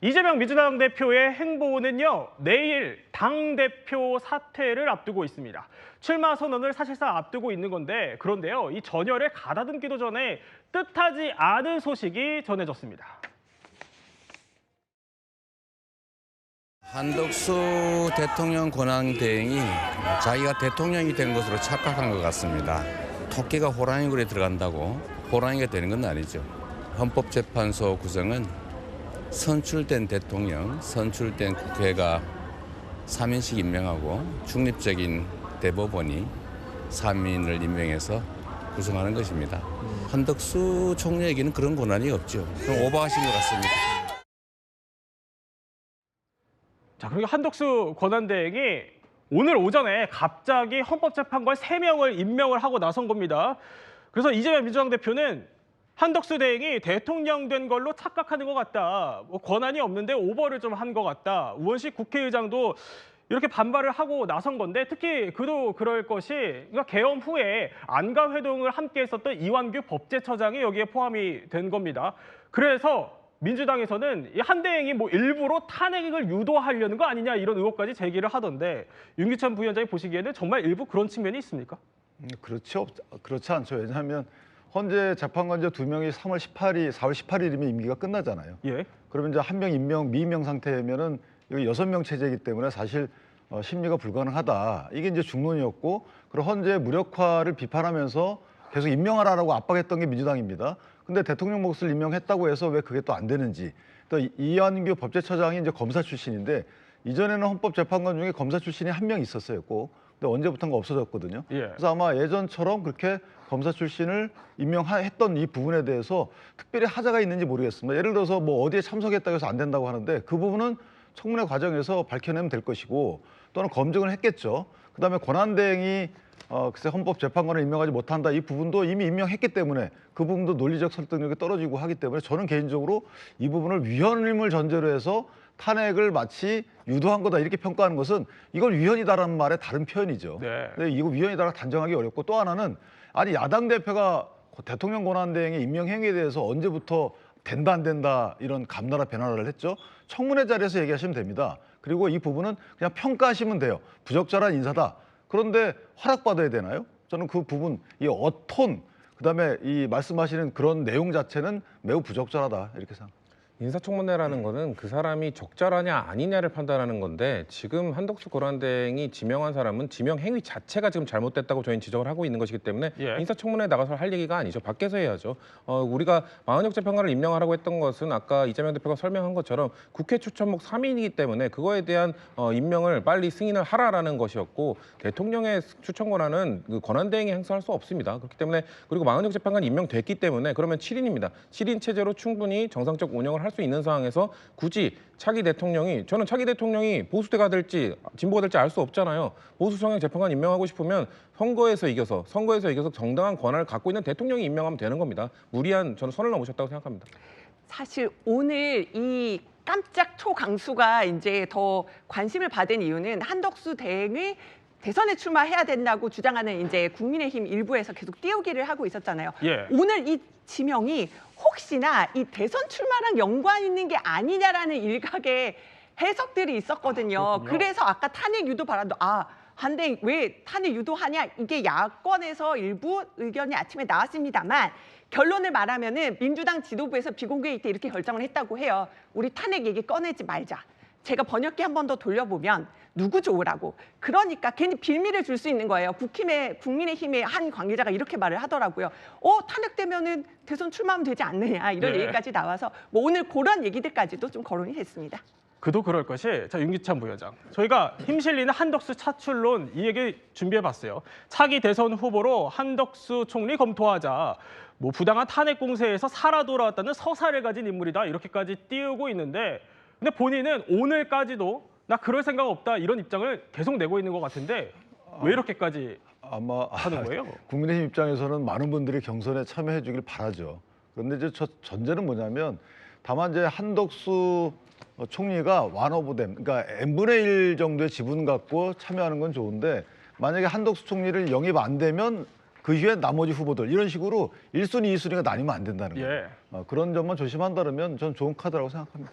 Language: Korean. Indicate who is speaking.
Speaker 1: 이재명 민주당 대표의 행보는요, 내일 당대표 사퇴를 앞두고 있습니다. 출마 선언을 사실상 앞두고 있는 건데, 그런데요, 이 전열을 가다듬기도 전에 뜻하지 않은 소식이 전해졌습니다.
Speaker 2: 한덕수 대통령 권한 대행이 자기가 대통령이 된 것으로 착각한 것 같습니다. 토끼가 호랑이 굴에 들어간다고 호랑이가 되는 건 아니죠. 헌법재판소 구성은 선출된 대통령, 선출된 국회가 3인씩 임명하고 중립적인 대법원이 3인을 임명해서 구성하는 것입니다. 한덕수 총리에게는 그런 권한이 없죠. 그럼 오버하신 것 같습니다.
Speaker 1: 자, 그리고 한덕수 권한대행이 오늘 오전에 갑자기 헌법재판관 세명을 임명을 하고 나선 겁니다. 그래서 이재명 민주당 대표는 한덕수 대행이 대통령 된 걸로 착각하는 것 같다. 뭐 권한이 없는데 오버를 좀 한 것 같다. 우원식 국회의장도 이렇게 반발을 하고 나선 건데 특히 그도 그럴 것이 그러니까 개엄 후에 안가 회동을 함께 했었던 이완규 법제처장이 여기에 포함이 된 겁니다. 그래서 민주당에서는 이 한대행이 뭐 일부러 탄핵을 유도하려는 거 아니냐 이런 의혹까지 제기를 하던데 윤기찬 부위원장이 보시기에는 정말 일부 그런 측면이 있습니까?
Speaker 3: 음, 그렇죠. 그렇지 않죠. 왜냐하면 헌재 재판관제 두 명이 3월 18일, 4월 18일이면 임기가 끝나잖아요.
Speaker 1: 예.
Speaker 3: 그러면 이제 한 명 임명, 미임명 상태면은 여기 여섯 명 체제이기 때문에 사실 어, 심리가 불가능하다. 이게 이제 중론이었고, 그리고 헌재 무력화를 비판하면서 계속 임명하라라고 압박했던 게 민주당입니다. 근데 대통령 몫을 임명했다고 해서 왜 그게 또 안 되는지. 또 이- 이완규 법제처장이 이제 검사 출신인데 이전에는 헌법재판관 중에 검사 출신이 한 명 있었어요. 꼭. 근데 언제부턴가 없어졌거든요.
Speaker 1: 예.
Speaker 3: 그래서 아마 예전처럼 그렇게 검사 출신을 임명했던 이 부분에 대해서 특별히 하자가 있는지 모르겠습니다. 예를 들어서 뭐 어디에 참석했다고 해서 안 된다고 하는데 그 부분은 청문회 과정에서 밝혀내면 될 것이고 또는 검증을 했겠죠. 그다음에 권한대행이 어, 글쎄 헌법재판관을 임명하지 못한다 이 부분도 이미 임명했기 때문에 그 부분도 논리적 설득력이 떨어지고 하기 때문에 저는 개인적으로 이 부분을 위헌임을 전제로 해서 탄핵을 마치 유도한 거다 이렇게 평가하는 것은 이건 위헌이다라는 말의 다른 표현이죠.
Speaker 1: 네.
Speaker 3: 근데 이거 위헌이다라 단정하기 어렵고 또 하나는 아니 야당 대표가 대통령 권한대행의 임명 행위에 대해서 언제부터 된다 안 된다 이런 감나라 변화를 했죠. 청문회 자리에서 얘기하시면 됩니다. 그리고 이 부분은 그냥 평가하시면 돼요. 부적절한 인사다. 그런데 허락받아야 되나요? 저는 그 부분 이 어톤 그다음에 이 말씀하시는 그런 내용 자체는 매우 부적절하다 이렇게 생각합니다.
Speaker 4: 인사청문회라는 거는 그 사람이 적절하냐 아니냐를 판단하는 건데 지금 한덕수 고란대행이 지명한 사람은 지명 행위 자체가 지금 잘못됐다고 저희는 지적을 하고 있는 것이기 때문에
Speaker 1: 예.
Speaker 4: 인사청문회에 나가서 할 얘기가 아니죠. 밖에서 해야죠. 어, 우리가 마흔역 재판관을 임명하라고 했던 것은 아까 이재명 대표가 설명한 것처럼 국회 추천목 3인이기 때문에 그거에 대한 어, 임명을 빨리 승인을 하라라는 것이었고 대통령의 추천 권한은 그 권한대행이 행사할 수 없습니다. 그렇기 때문에 그리고 마흔역 재판관이 임명됐기 때문에 그러면 7인입니다. 7인 체제로 충분히 정상적 운영을 할수 있는 상황에서 굳이 차기 대통령이 저는 차기 대통령이 보수대가 될지 진보가 될지 알 수 없잖아요. 보수 성향 재판관 임명하고 싶으면 선거에서 이겨서 선거에서 이겨서 정당한 권한을 갖고 있는 대통령이 임명하면 되는 겁니다. 무리한 저는 선을 넘으셨다고 생각합니다.
Speaker 5: 사실 오늘 이 깜짝 초강수가 이제 더 관심을 받은 이유는 한덕수 대행이 대선에 출마해야 된다고 주장하는 이제 국민의힘 일부에서 계속 띄우기를 하고 있었잖아요.
Speaker 1: 예.
Speaker 5: 오늘 이 지명이 혹시나 이 대선 출마랑 연관 있는 게 아니냐라는 일각의 해석들이 있었거든요.
Speaker 1: 아.
Speaker 5: 그래서 아까 탄핵 유도 발언도 아 한데 왜 탄핵 유도하냐 이게 야권에서 일부 의견이 아침에 나왔습니다만 결론을 말하면은 민주당 지도부에서 비공개 때 이렇게 결정을 했다고 해요. 우리 탄핵 얘기 꺼내지 말자. 제가 번역기 한 번 더 돌려보면 누구 좋으라고. 그러니까 괜히 빌미를 줄 수 있는 거예요. 국힘의 국민의힘의 한 관계자가 이렇게 말을 하더라고요. 어 탄핵되면은 대선 출마하면 되지 않느냐 이런
Speaker 1: 네.
Speaker 5: 얘기까지 나와서 뭐 오늘 그런 얘기들까지도 좀 거론이 됐습니다.
Speaker 1: 그도 그럴 것이 자 윤기찬 부위원장 저희가 힘실리는 한덕수 차출론 이 얘기 준비해봤어요 차기 대선 후보로 한덕수 총리 검토하자 뭐 부당한 탄핵 공세에서 살아 돌아왔다는 서사를 가진 인물이다 이렇게까지 띄우고 있는데 근데 본인은 오늘까지도 나 그럴 생각 없다 이런 입장을 계속 내고 있는 것 같은데 왜 이렇게까지
Speaker 3: 아마
Speaker 1: 하는 거예요?
Speaker 3: 국민의힘 입장에서는 많은 분들이 경선에 참여해 주길 바라죠. 그런데 이제 저 전제는 뭐냐면 다만 이제 한덕수 어, 총리가 완오브댐, 그러니까 n분의 1 정도의 지분 갖고 참여하는 건 좋은데 만약에 한덕수 총리를 영입 안 되면 그 이후에 나머지 후보들 이런 식으로 일순위이순위가 나뉘면 안 된다는 거예요.
Speaker 1: 예.
Speaker 3: 어, 그런 점만 조심한다면 전 좋은 카드라고 생각합니다.